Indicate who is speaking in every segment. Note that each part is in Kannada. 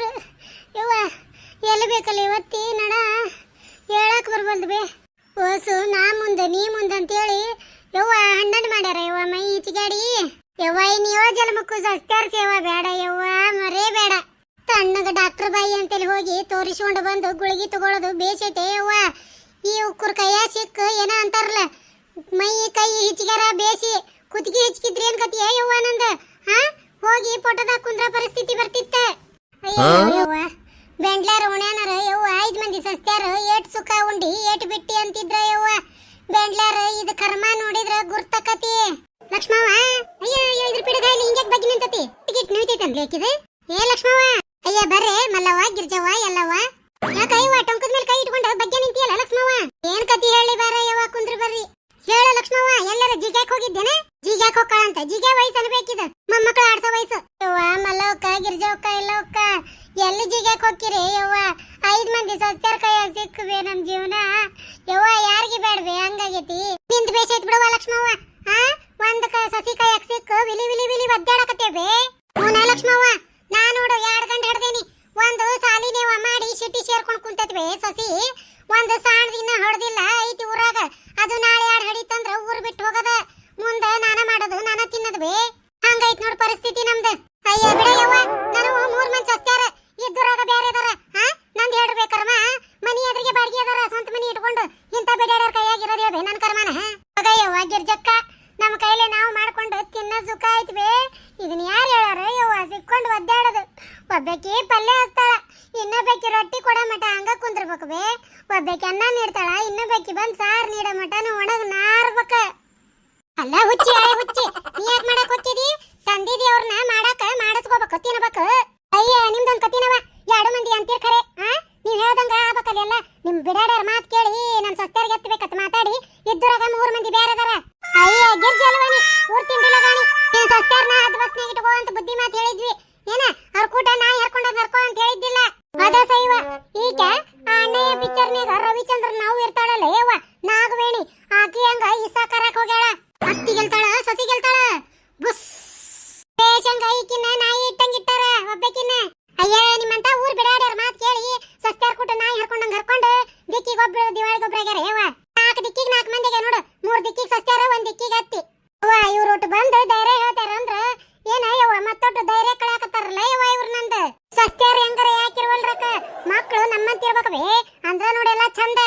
Speaker 1: ಯವ್ವ ಇವ ಎಲ್ಲಿ ಬೇಕಲ್ಲ ಇವತ್ತಿ ನಡ, ಹೇಳಕ್ ಬರ್ಬಲ್ದು ಬೇ. ಓಸು, ನಾ ಮುಂದೆ, ನೀ ಮುಂದೆ ಅಂತೇಳಿ ಯವ್ವ ಹಣ್ಣನ್ ಮಾಡ್ಯಾರ ಯವ್ವ ಮೈ ಈಚಿಗಾಡಿ. ಯವ್ವ ಇನ್ ಯೋ ಜನ್ಮಕ್ಕೂ ಸಸ್ತಾರ್ಸ ಯವ್ವ, ಬೇಡ ಯವ್ವ, ಮರೇ ಬೇಡ. ತಣ್ಣಗ ಡಾಕ್ಟರ್ ಬಾಯಿ ಅಂತೇಳಿ ಹೋಗಿ ತೋರಿಸ್ಕೊಂಡು ಬಂದು ಗುಳಿಗೆ ತಗೊಳ್ಳೋದು ಬೇಸೈತೆ ಯವ್ವ. ಈ ಉಕ್ಕುರ್ ಕೈಯ ಸಿಕ್ಕ, ಏನ ಅಂತಾರಲ್ಲ, ಮೈ ಕೈ ಹಿಚ್ಗಾರ ಬೇಸಿ ಕುತ್ತಿಗೆ ಹಿಚ್ಕಿದ್ರೆ ಏನ್ ಕತಿಯ ಯವ್ವ ನಂದ? ಹಾ? ಹೋಗಿ ಫೋಟೋದಾಗ ಕುಂದ್ರ ಪರಿಸ್ಥಿತಿ ಬರ್ತಿತ್ತೆ. ಅಯ್ಯೋ ಬೆಂಡ್ಲಾರ ಉಣ್ಯಾನರ ಯವ್ವ. ಐದು ಮಂದಿ ಸಸ್ತ್ಯಾರ. ಏಟ್ ಸುಖ ಉಂಡಿ ಏಟ್ ಬಿಟ್ಟಿ ಅಂತಿದ್ರ ಯವ್ವ. ಬೆಂಡ್ಲಾರ ಇದು ಕರ್ಮ ನೋಡಿದ್ರ ಗುರ್ತಕತಿ. ಲಕ್ಷ್ಮವ ಅಯ್ಯ ಅಯ್ಯ ಇದ್ರ ಪಿಡಗಾಯಿಲಿ ಹಿಂಗ್ಯಾಕ್ ಬಗ್ಗೆ ನಿಂತತಿ? ಟಿಕೆಟ್ ನಿಂತೈತೆ ಅಂದ್ಲೆ ಆಕಿದೆ? ಏ ಲಕ್ಷ್ಮವ ಅಯ್ಯ ಬರ್ರೆ ಮಲ್ಲವ್ವ ಗಿರ್ಜವ್ವ ಎಲ್ಲವ್ವ. ಕೈ ಅಯ್ಯವ್ವ ಟೊಂಕದ ಮೇಲೆ ಕೈ ಇಟ್ಕೊಂಡ ಬಗ್ಗೆ ನಿಂತಿಯಲ್ಲ ಲಕ್ಷ್ಮವ ಏನ್ ಕತಿ ಹೇಳಿ ಬಾರ ಯವ್ವ ಕುಂದ್ರ ಬರ್ರಿ. ಹೇಳು ಲಕ್ಷ್ಮವ್ವ, ಎಲ್ಲರ ಜಿಗ್ಯಾಕ್ ಹೋಗಿದ್ದೇನೆ. ಜಿಗ್ಯಾಕ್ ಹೋಗ್ಕಳಂತ ಜಿಗ್ಯಾ ವಯಸ್ಸು ಬೇಕಿದ ಮೊಮ್ಮಕ್ಕಳು ಆಡ್ಸೋ ವಯಸ್ಸು. ಯವ್ವ, ಮಲ್ಲವಕ್ಕ, ಗಿರ್ಜವಕ್ಕ ಎಲ್ಲವಕ್ಕ ಎಲ್ಲಿ ಜಿಗ್ಯಾಕ್ ಹೋಗ್ತೀರಿ ಯವ್ವ? ಐದು ಮಂದಿ ಸಸ್ಯರ ಕೈಯಾಗ ಸಿಕ್ಕುವೆ ನಮ್ಮ ಜೀವನ. ಯವ್ವ, ಯಾರಿಗೆ ಬೇಡ? ಮಾಡ್ರಿ ಅಂದ್ರ ನೋಡೆಲ್ಲ ಚಂದ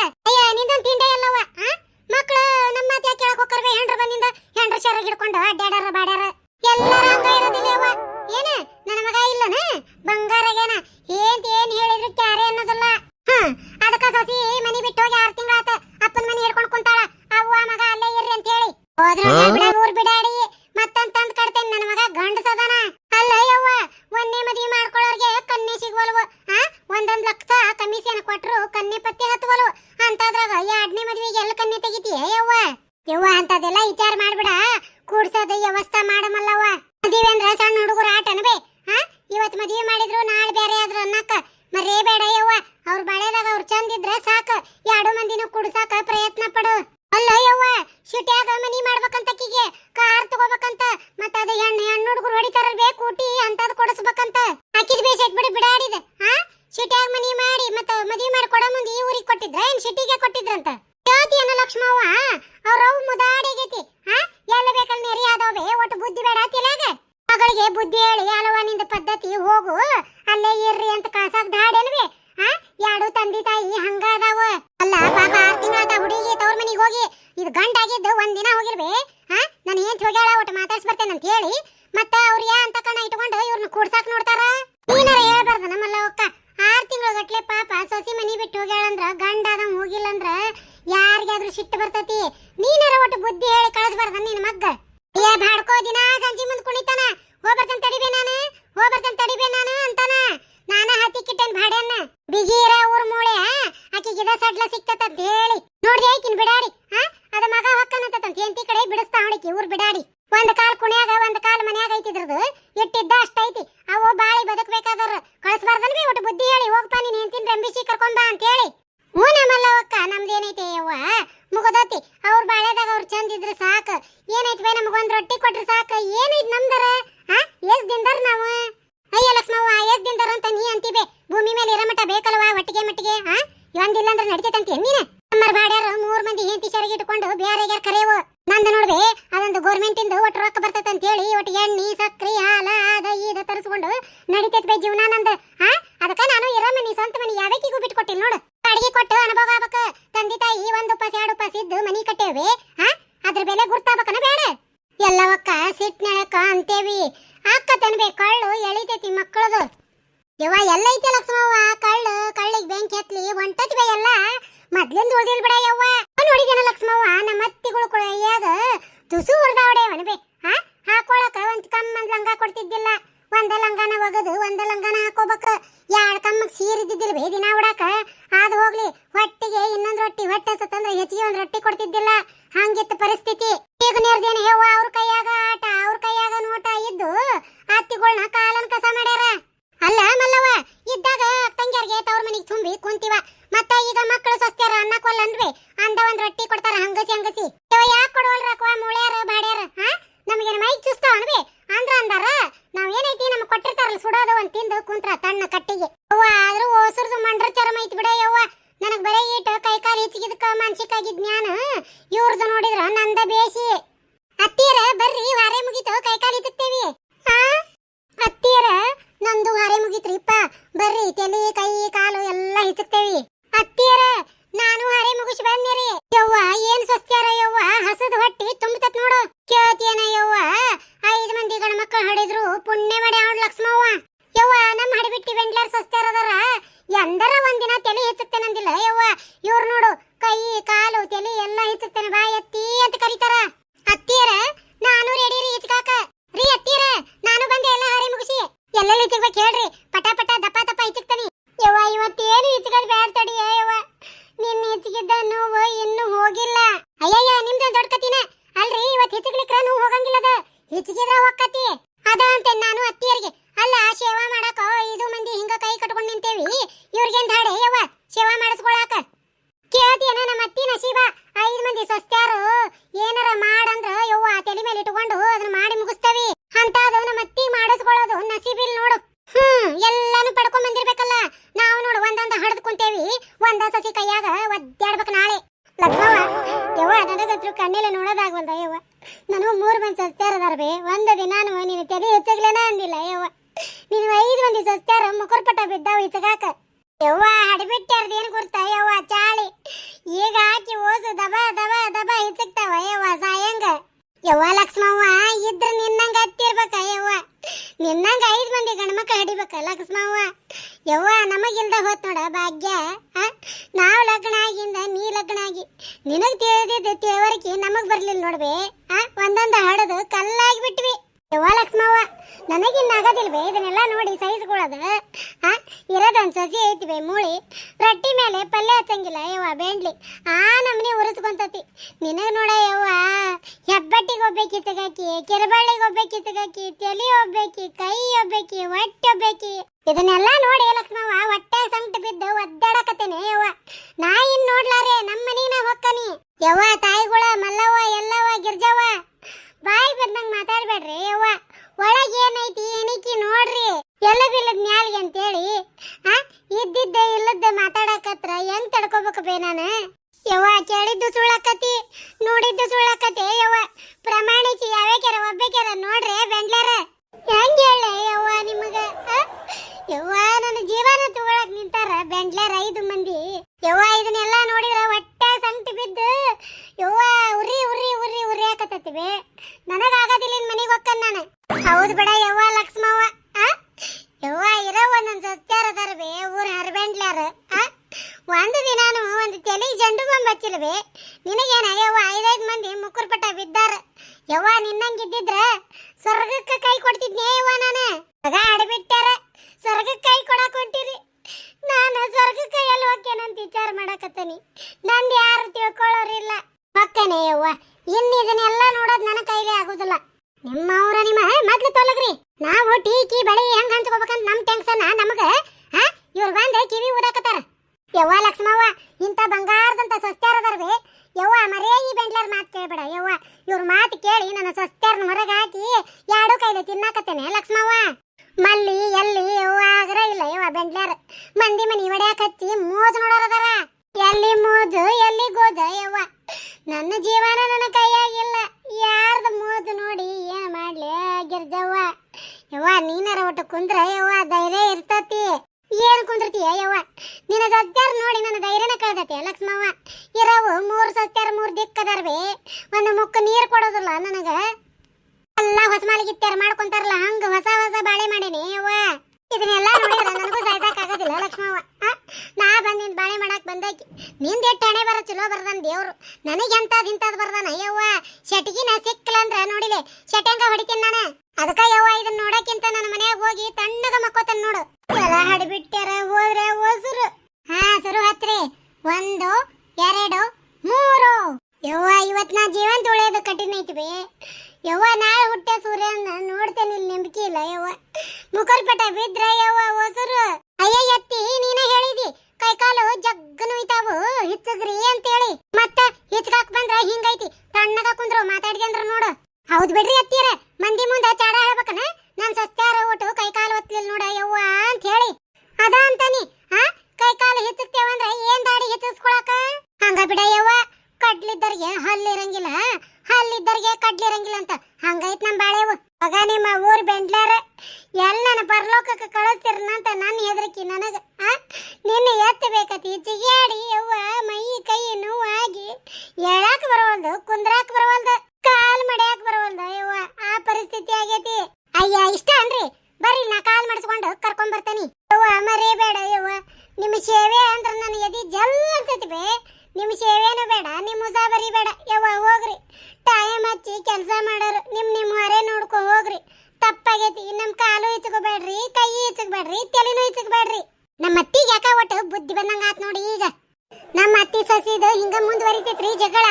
Speaker 1: ಕುಡ್ಸಾಕ ಪ್ರಯತ್ನ ನಡಿತೈತ್ ಬೈ ಜೀವನ ನಂದು. ಹಾ ಅದಕ್ಕ ನಾನು ಇರೋ ಮನಿ ಸ್ವಂತ ಮನಿ ಯಾವಕ್ಕಿಗೂ ಬಿಟ್ಕೊಟ್ಟಿಲ್ಲ ನೋಡು. ಅಡಿಗೆ ಕೊಟ್ಟು ಅನುಭವ ಆಗ್ಬೇಕು. ತಂದೆ ತಾಯಿ ಒಂದು ಉಪಾಸ, ಎರಡು ಉಪಾಸ ಇದ್ದು ಮನಿ ಕಟ್ಟೇವಿ. ಹಾ ಅದ್ರ ಬೆಲೆ ಗುರ್ತಾಗಬೇಕನ ಬೇಡ. ಎಲ್ಲವಕ್ಕ ಸಿಟ್ ನೆಳಕ ಅಂತೇವಿ. ಅಕ್ಕ ತನ್ಬೇಕು ಕಳ್ಳು ಎಳಿತೈತಿ ಮಕ್ಕಳದು. ಯವ್ವ, ಎಲ್ಲ ಐತೆ ಲಕ್ಷ್ಮವ್ವ? ಕಳ್ಳು, ಕಳ್ಳಿಗೆ ಬೆಂಕಿ ಹತ್ಲಿ ಒಂಟತಿ ಬೈ ಎಲ್ಲ. ಮೊದ್ಲಿಂದ ಉಳಿದಿಲ್ ಬಿಡ ಯವ್ವ. ನೋಡಿದೇನ ಲಕ್ಷ್ಮವ್ವ? ನಮ್ಮ ಅತ್ತಿಗಳು ಕೊಳೆಯಾಗ ತುಸು ಉರ್ದಾವಡೆ ಬೇ ಹಾ ಹಾಕೊಳಕ ಒಂದ್ ಕಮ್ಮಂದ್ ಲಂಗ ಕೊಡ್ತಿದ್ದಿಲ್ಲ ಒಂದ ಲಂಗಾನ ಒಗದು ಒಂದ ಲಂಗಾನ ಹಾಕೋಬೇಕ ಸೀರಿದಿದ್ದಿಲ್ಲ ಸೀರಿದ್ದಿದ್ದಿಲ್ಲ ಬೇ ದಿನ ಉಡಾಕ. ಆದ ಹೋಗ್ಲಿ, ಹೊಟ್ಟಿಗೆ ಇನ್ನೊಂದ್ ರೊಟ್ಟಿ, ಹೊಟ್ಟೆ ಸತ್ತಂದ್ರೆ ಹೆಚ್ಚಿಗೆ ಒಂದ್ ರೊಟ್ಟಿ ಕೊಡ್ತಿದ್ದಿಲ್ಲ. ಹಂಗಿತ್ತು ಪರಿಸ್ಥಿತಿ. ಈಗ ನೇರ್ದೇನ, ಯವ್ವ, ಅವ್ರ ಕೈಯಾಗ ಆಟ, ಅವ್ರ ಕೈಯಾಗ ನೋಟ ಇದ್ದು ಅತ್ತಿಗಳನ್ನ ಕಾಲನ್ ಕಸ ಮಾಡ್ಯಾರ. ಅಲ್ಲ ಮಲ್ಲವ್ವ, ಇದ್ದಾಗ ತಂಗ್ಯಾರ್ಗೆ ತವ್ರ ಮನಿಗ್ ತುಂಬಿ ಕುಂತಿವ. ಮತ್ತ ಈಗ ಮಕ್ಕಳು ಸ್ವಸ್ತ್ಯಾರ ಅನ್ನ ಕೊಲ್ಲನ್ರಿ ಅಂದ ಒಂದ್ ರೊಟ್ಟಿ ಕೊಡ್ತಾರ ಹಂಗಸಿ ಹಂಗಸಿ ಇವ ಯಾಕೆ ಕೊಡವಲ್ರಕ್ವ ಮುಳ್ಯಾರ ಬಾಡ್ಯಾರ ಹಾ ನಮಗೇನ ಮೈ ಚುಸ್ತಾವ ಅನ್ಬಿ ಅಂದ್ರ ಅಂದಾರ ನಾವ್ ಏನೈತಿ ನಮ್ಗ್ ಕೊಟ್ಟಿರ್ತಾರಲ್ಲ ಸುಡೋದು ಒಂದ್ ತಿಂದು ಕುಂತ್ರ ತಣ್ಣ ಕಟ್ಟಿಗೆ ಅವ್ವ ಆದ್ರೂ ಓಸರ್ದು ಮಂಡ್ರ ಚರಮ ಐತಿ ಬಿಡ ಯವ್ವ ನನಗ್ ಬರೇ ಈಟ ಕೈ ಕಾಲು ಹೆಚ್ಚಿಗಿದಕ್ಕ ಮಾನಸಿಕಾಗಿ ಜ್ಞಾನ ಇವ್ರದ್ದು ನೋಡಿದ್ರ ನಂದ ಬೇಸಿ ಅತ್ತೀರ ಬರ್ರಿ ವಾರೆ ಮುಗಿತು ಕೈ ಕಾಲು ಇತ್ತೇವಿ ಹಾ ಅತ್ತೀರ ನಂದು ಹಾರೆ ಮುಗಿತ್ರಿಪ್ಪ ಬರ್ರಿ, ತಲೆ, ಕೈ, ಕಾಲು ಎಲ್ಲ ಹಿಚಕ್ತೇವಿ ಅತ್ತಿಯರ, ನಾನು ಹರೇ ಮುಗಿಸಿ ಬಂದಿರಿ. ಯವ್ವ, ಏನ್ ಸ್ವಸ್ತ್ಯಾರ ಯವ್ವ? ಹಸದ ಹೊಟ್ಟಿ ತುಂಬತತ್ ನೋಡು. ಕೇಳ್ತಿಯನ ಯವ್ವ ಐದು ಮಂದಿ ಗಂಡ ಮಕ್ಕಳು ಹಡಿದ್ರು ಪುಣ್ಯ ಮಾಡಿ ಅವ್ಳ ಲಕ್ಷ್ಮವ್ವ ಯವ್ವ ನಮ್ಮ ಹಡಿಬಿಟ್ಟಿ ಬೆಂಡ್ಲಾರ್ ಸ್ವಸ್ತ್ಯಾರ ಅದಾರ ಎಂದರ ಒಂದಿನ ತಲೆ ಹೆಚ್ಚುತ್ತೇನಂದಿಲ್ಲ ಯವ್ವ ಇವ್ರು ನೋಡು ಕೈ ಕಾಲು ತಲೆ ಎಲ್ಲ ಹೆಚ್ಚುತ್ತೇನೆ ಬಾ ಎತ್ತಿ ಅಂತ ಕರೀತಾರ ಅತ್ತೀರ ನಾನು ರೆಡಿ ರೀ ಇಚ್ಕಾಕ ರೀ ಅತ್ತೀರ ನಾನು ಬಂದೆ ಎಲ್ಲ ಹಾರೆ ಮುಗಿಸಿ ಎಲ್ಲೆಲ್ಲಿ ಇಚ್ಚಿಗ್ಬೇಕು ಹೇಳ್ರಿ ಪಟ ಪಟ ದಪ್ಪ ದಪ್ಪ ಇಚ್ಚಿಕ್ತಾನಿ ಯವ್ವ ಇವತ್ತೇನು ಇಚ್ಚಿಗದ್ ಬ್ಯಾಡ್ ತಡಿ ಯವ್ವ ನಿನ್ನ ಇಚ್ಚಿಗಿದ್ದ ನೋವು ಇನ್ನೂ ಹೋಗಿಲ್ಲ ಅಯ್ಯಯ್ಯ ನಿಮ್ದು ದೊಡ್ಡ ಕತಿನ ಅಲ್ರಿ ಇವತ್ತು ಹೆಚ್ಚಿಗ್ಲಿಕ್ರ ನೋವು ಹೋಗಂಗಿಲ್ಲದ ಹೆಚ್ಚಿಗಿದ್ರ ಒಕ್ಕತಿ ಅದ ಅಂತೆ ನಾನು ಅತ್ತಿಯರಿಗೆ ಅಲ್ಲ ಸೇವಾ ಮಾಡಾಕ ಐದು ಮಂದಿ ಹಿಂಗ ಕೈ ಕಟ್ಕೊಂಡ್ ನಿಂತೇವಿ ಇವ್ರಿಗೇನ್ ಧಾಡೆ ಯವ್ವ ಸೇವಾ ಮಾಡಿಸ್ಕೊಳಾಕ ಕೇಳ್ತೀಯನ ನಮ್ಮ ಅತ್ತಿ ನಸೀಬ ಐದು ಮಂದಿ ಸ್ವಸ್ತ್ಯಾರು ಏನಾರ ಮಾಡಂದ್ರ ಯವ್ವ ತಲೆ ಮೇಲೆ ಇಟ್ಕೊಂಡು ಅದನ್ನ ಮಾಡಿ ಮುಗಿಸ್ತೇವಿ ಅಂತದು ನಮ್ಮ ಅತ್ತಿ ಮಾಡಿಸ್ಕೊಳ್ಳೋದು ನಸೀಬಿಲ್ ನೋಡು ಹ್ಮ್ ಎಲ್ಲಾನು ಪಡ್ಕೊಂಡ್ ಬಂದಿರ್ಬೇಕಲ್ಲ ನಾವು ನೋಡು ಒಂದೊಂದು ಹಡ್ದು ಕುಂತೇವಿ ಒಂದ ಸಸಿ ಕೈಯಾಗ ಒದ್ದಾಡ್ಬೇಕು ನಾಳೆ ಲಕ್ಷ್ಮವ್ವ ಯವ್ವ ನನಗಂತ್ರು ಕಣ್ಣಿಲೆ ನೋಡೋದಾಗವಲ್ದ ಯವ್ವ ನಾನು ಮೂರು ಮಂದಿ ಸಸ್ತ್ಯಾರ ಅದಾರ ಬೇ ಒಂದ ದಿನಾನು ನೀನು ತಲೆ ಅಂದಿಲ್ಲ ಯವ್ವ. ನೀನು ಐದು ಮಂದಿ ಸಸ್ತ್ಯಾರ ಮುಕುರ್ ಬಿದ್ದ ಬಿದ್ದಾವ ಯವ್ವ ಯವ್ವ ಏನು ಗುರ್ತ ಯವ್ವ, ಚಾಳಿ. ಈಗ ಹಾಕಿ ಓಸು ದಬ ದಬ ದಬ ಹಿಚಕ್ತಾವ, ಯವ್ವ, ಸಾಯಂಗ. ಯವ್ವ, ಲಕ್ಷ್ಮವ್ವ, ಇದ್ರ ನಿನ್ನಂಗ ಹತ್ತಿರ್ಬೇಕ, ಯವ್ವ. ನಿನ್ನಂಗ ಐದು ಮಂದಿ ಗಂಡ್ಮಕ್ಳು ಹಿಡಿಬೇಕ ಲಕ್ಷ್ಮವ್ವ. ಯವ್ವ, ನಮಗಿಲ್ದ ಹೋತ್ ನೋಡ ಭಾಗ್ಯ? ನಾವ್ ಲಗ್ನ ಆಗಿಂದ ನೀ ಲಗ್ನ ಆಗಿ ನಿನಗ್ ತಿಳಿದಿದ್ದ ತಿಳುವಳಿಕೆ ನಮಗ್ ಬರ್ಲಿಲ್ಲ ನೋಡ್ಬೇ, ಆ? ಒಂದೊಂದು ಹಡದು ಕಲ್ಲಾಗಿ ಬಿಟ್ವಿ. ಯವ್ವ ಲಕ್ಷ್ಮವ್ವ, ನನಗಿನ್ನ ಆಗೋದಿಲ್ವೇ? ಇದನ್ನೆಲ್ಲ ನೋಡಿ ಸಹಿಸ್ಕೊಳ್ಳೋದು. ಆ ಇರೋದೊಂದು ಸಸಿ ಐತಿವೆ ಮೂಳಿ? ರೊಟ್ಟಿ ಮೇಲೆ ಪಲ್ಯ ಹಚ್ಚಂಗಿಲ್ಲ ಯವ್ವ ಬೆಂಡ್ಲಿ. ಆ ನಮ್ಮನೆ ಉರಿಸ್ಕೊಂತತಿ. ನಿನಗೆ ನೋಡ ಯವ್ವ, ಹೆಬ್ಬಟ್ಟಿಗೆ ಒಬ್ಬೇಕಿ ತಗಾಕಿ ಕಿರಬಳ್ಳಿಗೆ ಒಬ್ಬೇಕಿ ತಗಾಕಿ ತಲೆ ಒಬ್ಬೇಕಿ, ಕೈ ಒಬ್ಬೇಕಿ, ಹೊಟ್ಟೆ ಒಬ್ಬೇಕಿ. ಇದನ್ನೆಲ್ಲ ನೋಡಿ ಲಕ್ಷ್ಮವ್ವ, ಹೊಟ್ಟೆ ಸಂಕಟ ಬಿದ್ದು ಒದ್ದಾಡಕತ್ತೇನೆ ಯವ್ವ ನಾ ಇನ್ ನೋಡ್ಲಾರೆ ನಮ್ಮ ಮನೀನ ಹೊಕ್ಕನಿ ಯವ್ವ ತಾಯಿಗಳ ಮಲ್ಲವ್ವ ಎಲ್ಲವ್ವ ಗಿರ್ಜವ್ವ ಬಾಯಿ ಬಂದಂಗ್ ಮಾತಾಡ್ಬೇಡ್ರಿ ಯವ್ವ ಒಳಗೆ ಏನೈತಿ ಎಣಿಕಿ ನೋಡ್ರಿ ಎಲ್ಲ ಬಿಲ್ಲದ್ ನ್ಯಾಳಿಗೆ ಅಂತೇಳಿ ಆ ಇದ್ದಿದ್ದ ಇಲ್ಲದ ಮಾತಾಡಕತ್ರ ಹೆಂಗ್ ತಡ್ಕೋಬೇಕು ಬೇ ನಾನು ಯವ್ವ ಕೇಳಿದ್ದು ಸುಳ್ಳಕತಿ ನೋಡಿದ್ದು ಸುಳ್ಳಕತಿ ಯವ್ವ ಪ್ರಮಾಣಿಸಿ ಯಾವ್ಯಾಕ್ಯಾರ ಒಬ್ಬೇಕ್ಯಾರ ನೋಡ್ರೆ ಬೆಂಡ್ಲಾರ ಹೆಂಗ್ ಹೇಳ ಯವ್ವ ನಿಮಗ ಆ? ಯವ್ವ ನನ್ನ ಜೀವನ ತಗೊಳಕ್ ನಿಂತಾರ ಬೆಂಡ್ಲಾರ ಐದು ಮಂದಿ ಯವ್ವ ಇದನ್ನೆಲ್ಲ ನೋಡಿದ್ರ ಹೊಟ್ಟೆ ಸಂಕಟ ಬಿದ್ದು ಯವ್ವ ಉರಿ ಉರಿ ಉರಿ ಉರಿ ಹಾಕತ್ತತಿವೆ ನನಗಾಗೋದಿಲ್ಲ ಇನ್ ಮನೆಗೆ ಹೋಗ್ಕನ್ ನಾನು ಹೌದು ಬಿಡ ಯವ್ವ ಲಕ್ಷ್ಮವ್ವ ಆ? ಯವ್ವ ಇರೋ ಒಂದೊಂದ್ ಸತ್ಯಾರ ಅದಾರ ಬೇ ಊರ್ ಹರ್ಬೆಂಡ್ಲ್ಯಾರ ಆ? ಒಂದು ದಿನಾನು ಒಂದು ತಲೆ ಜಂಡು ಬಾಂಬ್ ಹಚ್ಚಿಲ್ವೇ ಯವ್ವ, ಐದೈದು ಮಂದಿ ಮುಕ್ಕುರ್ಪಟ್ಟ ಬಿದ್ದಾರ. ಯವ್ವ, ನಿನ್ನಂಗಿದ್ದಿದ್ರ ಸ್ವರ್ಗಕ್ಕೆ ಕೈ ಕೊಡ್ತಿದ್ನೇ ಯವ್ವ ನಾನು? ಮಗ ಆಡ್ಬಿಟ್ಟಾರ, ಸ್ವರ್ಗಕ್ಕೆ ಕೈ ಕೊಡಕ್ ಹೊಂಟಿರಿ. ನಾನು ಸ್ವರ್ಗಕ್ಕೆ ಎಲ್ಲಿ ಹೋಗ್ತೇನಂತ ವಿಚಾರ ಮಾಡಕತ್ತೀನಿ. ನಂದು ಯಾರು ತಿಳ್ಕೊಳ್ಳೋರಿಲ್ಲ. ಮಕ್ಕನೇ ಯವ್ವ, ಇನ್ನು ಇದನ್ನೆಲ್ಲ ನೋಡೋದು ನನ್ನ ಕೈಲೇ ಆಗೋದಿಲ್ಲ. ನಿಮ್ಮ ಅವ್ರ ನಿಮ್ಮ ಮೊದ್ಲು ತೊಲಗ್ರಿ. ನಾವು ಟೀಕಿ, ಬಳಿ ಹೆಂಗ್ ಹಂಚ್ಕೋಬೇಕಂತ ನಮ್ಮ ಟೆನ್ಷನ್ ನಮಗೆ ಇವ್ರು ಬಂದ ಕಿವಿ ಊದಾಕತ್ತಾರ ಯವ್ವ ಲಕ್ಷ್ಮವ್ವ ಇಂಥ ಬಂಗಾರದಂತ ಸಸ್ತ್ಯಾರದರ್ವೆ ಯವ್ವ ಮರೇ ಈ ಬೆಂಡ್ಲರ್ ಮಾತು ಕೇಳ್ಬೇಡ ಯವ್ವ ಇವ್ರ ಮಾತು ಕೇಳಿ ನನ್ನ ಸಸ್ತ್ಯಾರನ ಹೊರಗೆ ಹಾಕಿ ಎರಡು ಕೈಲಿ ತಿನ್ನಾಕತ್ತೇನೆ ಲಕ್ಷ್ಮವ್ವ ಮಲ್ಲಿ ಎಲ್ಲಿ ಯವ್ವ ಆಗ್ರ ಇಲ್ಲ ಯವ್ವ ಬೆಂಡ್ಲಾರ ಮಂದಿ ಮನಿ ಒಡ್ಯಾಕ ಹಚ್ಚಿ ಮೋಜ್ ನೋಡೋರದಾರ ಎಲ್ಲಿ ಮೋಜು ಎಲ್ಲಿ ಗೋಜ ಯವ್ವ ನನ್ನ ಜೀವನ ನನ್ನ ಕೈಯಾಗಿಲ್ಲ ಯಾರ್ದ ಮೋಜು ನೋಡಿ ಏನ್ ಮಾಡ್ಲಿ ಗಿರ್ಜವ್ವ ಯವ್ವ, ನೀನಾರ ಒಟ್ಟು ಕುಂದ್ರ, ಯವ್ವ, ಧೈರ್ಯ ಇರ್ತತಿ. ಏನು ಕುಂದಿರ್ತೀಯ ಯವ್ವ? ನಿನ್ನ ಸತ್ಯಾರ ನೋಡಿ ನನ್ನ ಧೈರ್ಯನ ಕಳ್ದತಿ ಲಕ್ಷ್ಮವ್ವ? ಇರವು ಮೂರು ಸತ್ಯಾರ, ಮೂರು ದಿಕ್ಕದಾರ್ವಿ. ಒಂದು ಮುಕ್ಕ ನೀರು ಕೊಡೋದಿಲ್ಲ ನನಗ. ಎಲ್ಲ ಹೊಸ ಮಾಲಿಗಿತ್ತಾರ ಮಾಡ್ಕೊಂತಾರಲ್ಲ, ಹಂಗ ಹೊಸ ಹೊಸ ಬಾಳೆ ಮಾಡೇನಿ ಯವ್ವ. ಇದನ್ನೆಲ್ಲ ನೋಡಿದ್ರ ನನಗೂ ಸಾಯ್ಸಾಕ್ ಆಗೋದಿಲ್ಲ ಲಕ್ಷ್ಮವ್ವ. ನಾ ನಾ ಬಂದಿನ್ ಬಾಳೆ ಮಾಡಕ್ ಬಂದಾಕಿ ನಿಂದ ಎಷ್ಟು ಹಣೆ ಬರ ಚಲೋ ಬರ್ದಾನ ದೇವ್ರು. ನನಗೆ ಎಂತದ್ ಇಂತದ್ ಬರ್ದಾನ ಯವ್ವ? ಶೆಟ್ಗಿನ ಸಿಕ್ಕಲಂದ್ರ ನೋಡಿಲೆ ಶಟಂಗ ಹೊಡಿತೀನಿ ನಾನು. ಅದಕ್ಕ ಯವ್ವ ಇದನ್ನ ನೋಡಕ್ಕಿಂತ ನನ್ನ ಮನೆಗೆ ಹೋಗಿ ತಣ್ಣಗ ಮಕ್ಕೋತನ್ ನೋಡು. ಎಲ್ಲ ಹಡಿಬಿಟ್ಟ್ಯಾರ, ಹೋದ್ರೆ ಹೋಸರು. ಹಾ, ಸರು ಹತ್ರಿ. ಒಂದು, ಎರಡು, ಮೂರು. ಯವ್ವ, ಇವತ್ ನಾ ಜೀವನ್ ತುಳಿಯೋದು ಕಠಿಣ ಐತಿ ಯವ್ವ, ನಾಳೆ ಹುಟ್ಟೆ ಸೂರ್ಯನ ನೋಡ್ತೇನೆ, ಇಲ್ಲಿ ನಂಬಿಕೆ ಇಲ್ಲ ಯವ್ವ. ಮುಖಲ್ಪಟ ಬಿದ್ರ ಯವ್ವ, ಹೊಸರು ಅಯ್ಯ ಎತ್ತಿ ನೀನ ಹೇಳಿದಿ ಕೈಕಾಲು ಜಗ್ಗ ನೋಯ್ತಾವು ಹಿಚ್ಚಗ್ರಿ ಅಂತೇಳಿ ಮತ್ತ ಹಿಚ್ಕಾಕ್ ಬಂದ್ರ ಹಿಂಗೈತಿ ತಣ್ಣಗ ಕುಂದ್ರು ಮಾತಾಡಿದೆ ಅಂದ್ರ ನೋಡು ಹೌದ್ ಬಿಡ್ರಿ ಅತ್ತೀರ ಮಂದಿ ಮುಂದ ಚಾಡ ಹೇಳ್ಬೇಕನ ನಾನ್ ಸತ್ಯಾರ ಒಟ್ಟು ಕೈಕಾಲು ಒತ್ಲಿಲ್ ನೋಡ ಯವ್ವ ಅಂತ ಹೇಳಿ ಅದ ಅಂತಾನಿ ಹಾ ಕೈಕಾಲು ಹಿಚ್ಚಕ್ತೇವಂದ್ರ ಏನ್ ದಾಡಿ ಹಿಚ್ಚಿಸ್ಕೊಳಕ ಹಂಗ ಬಿಡ ಯವ್ವ ಕಡ್ಲಿದ್ದರಿಗೆ ಹಲ್ಲಿರಂಗಿಲ್ಲ ಹಲ್ಲಿದ್ದರಿಗೆ ಕಡ್ಲಿರಂಗಿಲ್ಲ ಅಂತ ಹಂಗೈತ್ ನಮ್ ಬಾಳೆವು ಆಗ ಊರ್ ಬೆಂಡ್ಲಾರ. ಎಲ್ಲ ನನ್ನ ಪರಲೋಕಕ್ಕೆ ಕಳಿಸ್ತಿರ್ನಂತ ನನ್ನ ಹೆದರಿಕಿ ನನಗ. ಆ, ನಿನ್ನ ಎತ್ತಬೇಕತಿ ಜಿಗಾಡಿ ಯವ್ವ, ಮೈ, ಕೈ ನೋವಾಗಿ ಎಳಾಕ ಬರವಲ್ದು, ಕುಂದ್ರಾಕ್ ಬರವಲ್ದು, ಕಾಲ್ ಮಡ್ಯಾಕ ಬರವಲ್ದು ಯವ್ವ. ಆ ಪರಿಸ್ಥಿತಿ ಆಗೈತಿ. ಅಯ್ಯ, ಇಷ್ಟ ಅನ್ರಿ? ಬರ್ರಿ, ನಾ ಕಾಲ್ ಮಾಡಿಸ್ಕೊಂಡು ಕರ್ಕೊಂಡ್ ಬರ್ತಾನಿ. ಯವ್ವ, ಮರಿಬೇಡ ಯವ್ವ. ನಿಮ್ಮ ಸೇವೆ ಅಂದ್ರ ನನ್ನ ಎದಿ ಜಲ್ ಅಂತೈತಿ ಬೇ. ನಿಮ್ಮ ಸೇವೆನೂ ಬೇಡ, ನಿಮ್ಮ ಉಸಾಬರಿ ಬೇಡ. ಯವ್ವ, ಹೋಗ್ರಿ. ಟೈಮ್ ಹಚ್ಚಿ ಕೆಲಸ ಮಾಡೋರು ನಿಮ್ಮ ನಿಮ್ಮ ಹೊರೆ ನೋಡ್ಕೊ ಹೋಗ್ರಿ. ತಪ್ಪಾಗೈತಿ. ನಮ್ಮ ಕಾಲು ಇಚ್ಕೋಬೇಡ್ರಿ ಕೈ ಇಚ್ಕೋಬೇಡ್ರಿ ತಲೆನೂ ಇಚ್ಕೋಬೇಡ್ರಿ ನಮ್ಮ ಅತ್ತಿಗೆ ಯಾಕ ಒಟ್ಟು ಬುದ್ಧಿ ಬಂದಂಗ ಆತ್ ನೋಡಿ ಈಗ. ನಮ್ಮ ಅತ್ತಿ ಸಸಿದು ಹಿಂಗ ಮುಂದುವರಿತೈತ್ರಿ ಜಗಳ.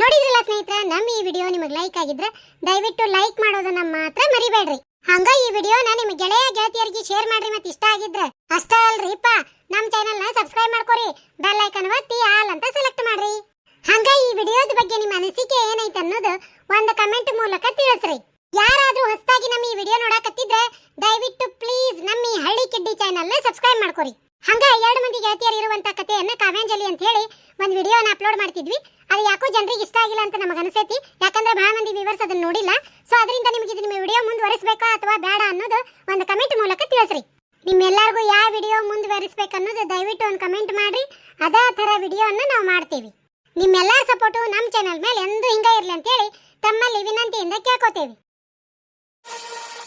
Speaker 1: ನೋಡಿದ್ರಲ್ಲ ಸ್ನೇಹಿತರ ನಮ್ಮ ಈ ವಿಡಿಯೋ ನಿಮಗೆ ಲೈಕ್ ಆಗಿದ್ರೆ ದಯವಿಟ್ಟು ಲೈಕ್ ಮಾಡೋದನ್ನ ಮಾತ್ರ ಮರಿಬೇಡ್ರಿ. ಹಂಗ ಈ ವಿಡಿಯೋನ ನಿಮ್ಮ ಗೆಳೆಯ, ಗೆಳತಿಯರಿಗೆ ಶೇರ್ ಮಾಡ್ರಿ ಮತ್ತೆ ಇಷ್ಟ ಆಗಿದ್ರೆ. ಅಷ್ಟೇ ಅಲ್ರಿಪ್ಪ ನಮ್ಮ ಚಾನೆಲ್ನ ಸಬ್ಸ್ಕ್ರೈಬ್ ಮಾಡ್ಕೊರಿ. ಬೆಲ್ ಐಕನ್ ಒತ್ತಿ ಆಲ್ ಅಂತ ಸೆಲೆಕ್ಟ್ ಮಾಡ್ರಿ. ಹಂಗ ಈ ವಿಡಿಯೋದ ಬಗ್ಗೆ ನಿಮ್ಮ ಅನಿಸಿಕೆ ಏನೈತೆ ಅನ್ನೋದು ಒಂದು ಕಮೆಂಟ್ ಮೂಲಕ ತಿಳಿಸ್ರಿ. ಯಾರಾದ್ರೂ ಹೊಸದಾಗಿ ನಮ್ಮ ಈ ವಿಡಿಯೋ ನೋಡಕತ್ತಿದ್ರೆ ದಯವಿಟ್ಟು ಪ್ಲೀಸ್ ನಮ್ಮ ಈ ಹಳ್ಳಿ ಕಿಡ್ಡಿ ಚಾನೆಲ್ನ ಸಬ್ಸ್ಕ್ರೈಬ್ ಮಾಡ್ಕೊರಿ. ಹಂಗ ಎರಡು ಮಂದಿ ಗೆಳತಿಯರು ಇರುವಂತ ಕಥೆಯನ್ನ ಕಾವ್ಯಾಂಜಲಿ ಅಂತ ಹೇಳಿ ಒಂದು ವಿಡಿಯೋನ ಅಪ್ಲೋಡ್ ಮಾಡ್ತಿದ್ವಿ. ಅದು ಯಾಕೋ ಜನರಿಗೆ ಇಷ್ಟ ಆಗಿಲ್ಲ ಅಂತ ನಮಗೆ ಅನಿಸೈತಿ. ಯಾಕಂದ್ರೆ ಬಹಳ ಮಂದಿ ವ್ಯೂವರ್ಸ್ ಅದನ್ನ ನೋಡಿಲ್ಲ. ಸೊ ಅದರಿಂದ ನಿಮಗೆ ಇದು ನಿಮ್ಮ ವಿಡಿಯೋ ಮುಂದುವರಿಸಬೇಕಾ ಅಥವಾ ಬೇಡ ಅನ್ನೋದು ಒಂದು ಕಮೆಂಟ್ ಮೂಲಕ ತಿಳಿಸ್ರಿ. ನಿಮ್ಮೆಲ್ಲರಿಗೂ ಯಾವ ವಿಡಿಯೋ ಮುಂದುವರಿಸಬೇಕು ಅನ್ನೋದು ದಯವಿಟ್ಟು ಒಂದು ಕಮೆಂಟ್ ಮಾಡಿ ಅದೇ ಥರ ವಿಡಿಯೋನ ನಾವು ಮಾಡ್ತೀವಿ. ನಿಮ್ಮೆಲ್ಲರ ಸಪೋರ್ಟು ನಮ್ಮ ಚಾನಲ್ ಮೇಲೆ ಎಂದೂ ಹಿಂಗೆ ಇರಲಿ ಅಂತೇಳಿ ತಮ್ಮಲ್ಲಿ ವಿನಂತಿಯಿಂದ ಕೇಳ್ಕೊತೇವಿ. Thank you.